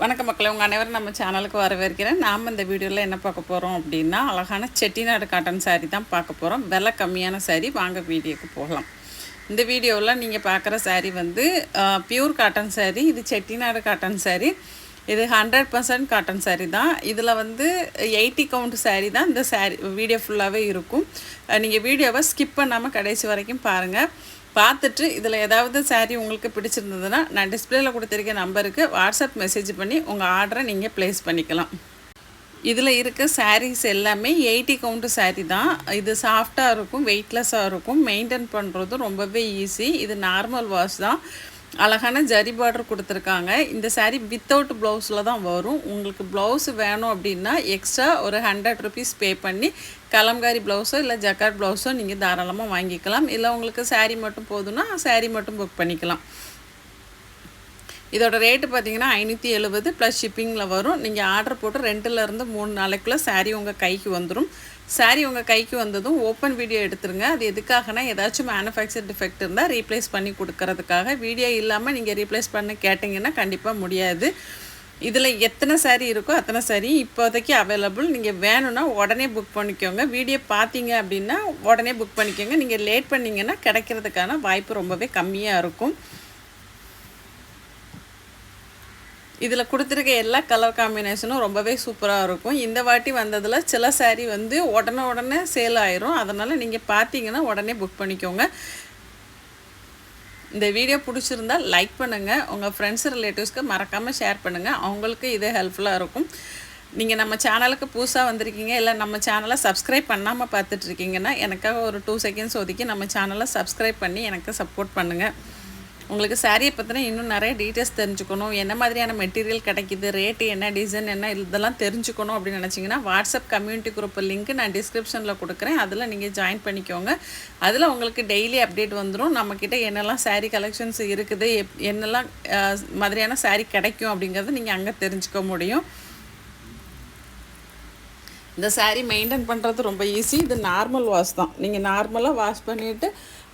வணக்க மக்களை உங்கள் அனைவரும் நம்ம சேனலுக்கு வரவேற்கிறேன். நாம் இந்த வீடியோவில் என்ன பார்க்க போகிறோம் அப்படின்னா அழகான செட்டிநாடு காட்டன் saree தான் பார்க்க போகிறோம் விலை கம்மியான saree வாங்க வீடியோக்கு போகலாம். இந்த வீடியோவில் நீங்கள் பார்க்குற saree வந்து பியூர் காட்டன் saree இது செட்டிநாடு காட்டன் saree. இது ஹண்ட்ரட் பர்சன்ட் காட்டன் சேரீ தான். இதில் வந்து எயிட்டி கவுண்ட் சேரீ தான் இந்த சாரீ வீடியோ ஃபுல்லாகவே இருக்கும். நீங்கள் வீடியோவை ஸ்கிப் பண்ணாமல் கடைசி வரைக்கும் பாருங்கள் பார்த்துட்டு இதில் ஏதாவது சாரீ உங்களுக்கு பிடிச்சிருந்ததுன்னா நான் டிஸ்பிளேல கொடுத்துருக்க நம்பருக்கு வாட்ஸ்அப் மெசேஜ் பண்ணி உங்கள் ஆர்டரை நீங்கள் ப்ளேஸ் பண்ணிக்கலாம். இதில் இருக்க சாரீஸ் எல்லாமே எயிட்டி கவுண்ட் சாரீ தான். இது சாஃப்டாக இருக்கும் வெயிட்லெஸ்ஸாக இருக்கும். மெயின்டைன் பண்ணுறதும் ரொம்பவே ஈஸி இது நார்மல் வாஷ் தான். அழகான ஜரி பார்டர் கொடுத்துருக்காங்க. இந்த சாரீ வித்தவுட் ப்ளவுஸில் தான் வரும். உங்களுக்கு ப்ளவுஸ் வேணும் அப்படின்னா எக்ஸ்ட்ரா ஒரு ஹண்ட்ரட் ருபீஸ் பே பண்ணி கலம்காரி ப்ளவுஸோ இல்லை ஜக்கார்ட் ப்ளவுஸோ நீங்கள் தாராளமாக வாங்கிக்கலாம். இல்லை உங்களுக்கு சாரீ மட்டும் போதும்னா சாரீ மட்டும் புக் பண்ணிக்கலாம். இதோட ரேட்டு பார்த்தீங்கன்னா ஐநூற்றி எழுபது ப்ளஸ் ஷிப்பிங்கில் வரும். நீங்கள் ஆர்டர் போட்டு ரெண்டுலேருந்து மூணு நாளைக்குள்ளே சாரீ உங்கள் கைக்கு வந்துடும் சாரீ உங்கள் கைக்கு வந்ததும் ஓப்பன் வீடியோ எடுத்துருங்க. அது எதுக்காகனா ஏதாச்சும் மேனுஃபேக்சர் டிஃபெக்ட் இருந்தால் ரீப்ளேஸ் பண்ணி கொடுக்கறதுக்காக. வீடியோ இல்லாமல் நீங்கள் ரீப்ளேஸ் பண்ண கேட்டிங்கன்னா கண்டிப்பாக முடியாது. இதில் எத்தனை சாரீ இருக்கோ அத்தனை saree இப்போதைக்கு அவைலபிள் நீங்கள் வேணும்னா உடனே புக் பண்ணிக்கோங்க. வீடியோ பார்த்தீங்க அப்படின்னா உடனே புக் பண்ணிக்கோங்க. நீங்கள் லேட் பண்ணிங்கன்னா கிடைக்கிறதுக்கான வாய்ப்பு ரொம்பவே கம்மியாக இருக்கும். இதில் கொடுத்துருக்க எல்லா கலர் காம்பினேஷனும் ரொம்பவே சூப்பராக இருக்கும். இந்த வாட்டி வந்ததில் சில சாரீ வந்து உடனே உடனே சேல் ஆயிரும். அதனால் நீங்கள் பார்த்தீங்கன்னா உடனே புக் பண்ணிக்கோங்க. இந்த வீடியோ பிடிச்சிருந்தா லைக் பண்ணுங்கள் உங்கள் ஃப்ரெண்ட்ஸ் ரிலேட்டிவ்ஸ்க்கு மறக்காமல் ஷேர் பண்ணுங்கள் அவங்களுக்கு இது ஹெல்ப்ஃபுல்லாக இருக்கும். நீங்கள் நம்ம சேனலுக்கு புதுசாக வந்திருக்கீங்க இல்லை நம்ம சேனலை சப்ஸ்கிரைப் பண்ணாமல் பார்த்துட்ருக்கீங்கன்னா எனக்காக ஒரு டூ செகண்ட்ஸ் ஒதுக்கி நம்ம சேனலை சப்ஸ்கிரைப் பண்ணி எனக்கு சப்போர்ட் பண்ணுங்கள் உங்களுக்கு சாரியை பற்றின இன்னும் நிறைய டீட்டெயில்ஸ் தெரிஞ்சுக்கணும். என்ன மாதிரியான மெட்டீரியல் கிடைக்கிது ரேட்டு என்ன டிசைன் என்ன இதெல்லாம் தெரிஞ்சுக்கணும் அப்படின்னு நினச்சிங்கன்னா வாட்ஸ்அப் கம்யூனிட்டி குரூப் லிங்க் நான் டிஸ்கிரிப்ஷனில் கொடுக்குறேன். அதில் நீங்கள் ஜாயின் பண்ணிக்கோங்க. அதில் உங்களுக்கு டெய்லி அப்டேட் வந்துடும் நம்மக்கிட்ட என்னெல்லாம் saree கலெக்ஷன்ஸ் இருக்குது எப் என்னெல்லாம் மாதிரியான saree கிடைக்கும் அப்படிங்கிறத நீங்கள் அங்கே தெரிஞ்சுக்க முடியும். இந்த சாரீ மெயின்டைன் பண்ணுறது ரொம்ப ஈஸி இது நார்மல் வாஷ் தான். நீங்கள் நார்மலாக வாஷ் பண்ணிவிட்டு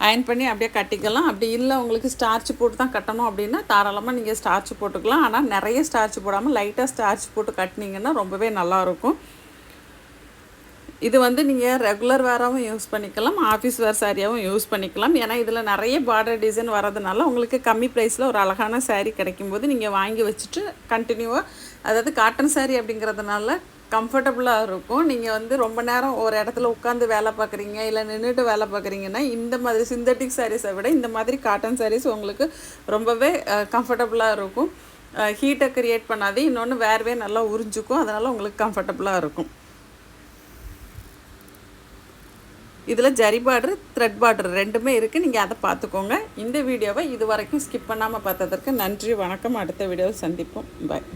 அயன் பண்ணி அப்படியே கட்டிக்கலாம். அப்படி இல்லை உங்களுக்கு ஸ்டார்ச் போட்டு தான் கட்டணும் அப்படின்னா தாராளமாக நீங்கள் ஸ்டார்ச் போட்டுக்கலாம். ஆனால் நிறைய ஸ்டார்ச் போடாமல் லைட்டாக ஸ்டார்ச் போட்டு கட்டினீங்கன்னா ரொம்பவே நல்லாயிருக்கும் இது வந்து நீங்கள் ரெகுலர் வேராகவும் யூஸ் பண்ணிக்கலாம். ஆஃபீஸ் வேர் சாரியாகவும் யூஸ் பண்ணிக்கலாம். ஏன்னா இதில் நிறைய பார்டர் டிசைன் வரதுனால உங்களுக்கு கம்மி ப்ரைஸில் ஒரு அழகான சாரீ கிடைக்கும்போது நீங்கள் வாங்கி வச்சுட்டு கண்டினியூவாக அதாவது காட்டன் சாரீ அப்படிங்கிறதுனால கம்ஃபர்டபுளாக இருக்கும். நீங்கள் வந்து ரொம்ப நேரம் ஒரு இடத்துல உட்காந்து வேலை பார்க்குறீங்க இல்லை நின்றுட்டு வேலை பார்க்குறீங்கன்னா இந்த மாதிரி சிந்தட்டிக் சாரீஸை விட இந்த மாதிரி காட்டன் சாரீஸ் உங்களுக்கு ரொம்பவே கம்ஃபர்டபுளாக இருக்கும். ஹீட்டை க்ரியேட் பண்ணாது இன்னொன்று வேர்வே நல்லா உறிஞ்சிக்கும். அதனால் உங்களுக்கு கம்ஃபர்டபுளாக இருக்கும். இதில் ஜரி பார்டர் த்ரெட் பார்டர் ரெண்டுமே இருக்குது நீங்கள் அதை பார்த்துக்கோங்க. இந்த வீடியோவை இது வரைக்கும் ஸ்கிப் பண்ணாமல் பார்த்ததற்கு நன்றி வணக்கம். அடுத்த வீடியோவில் சந்திப்போம். பாய்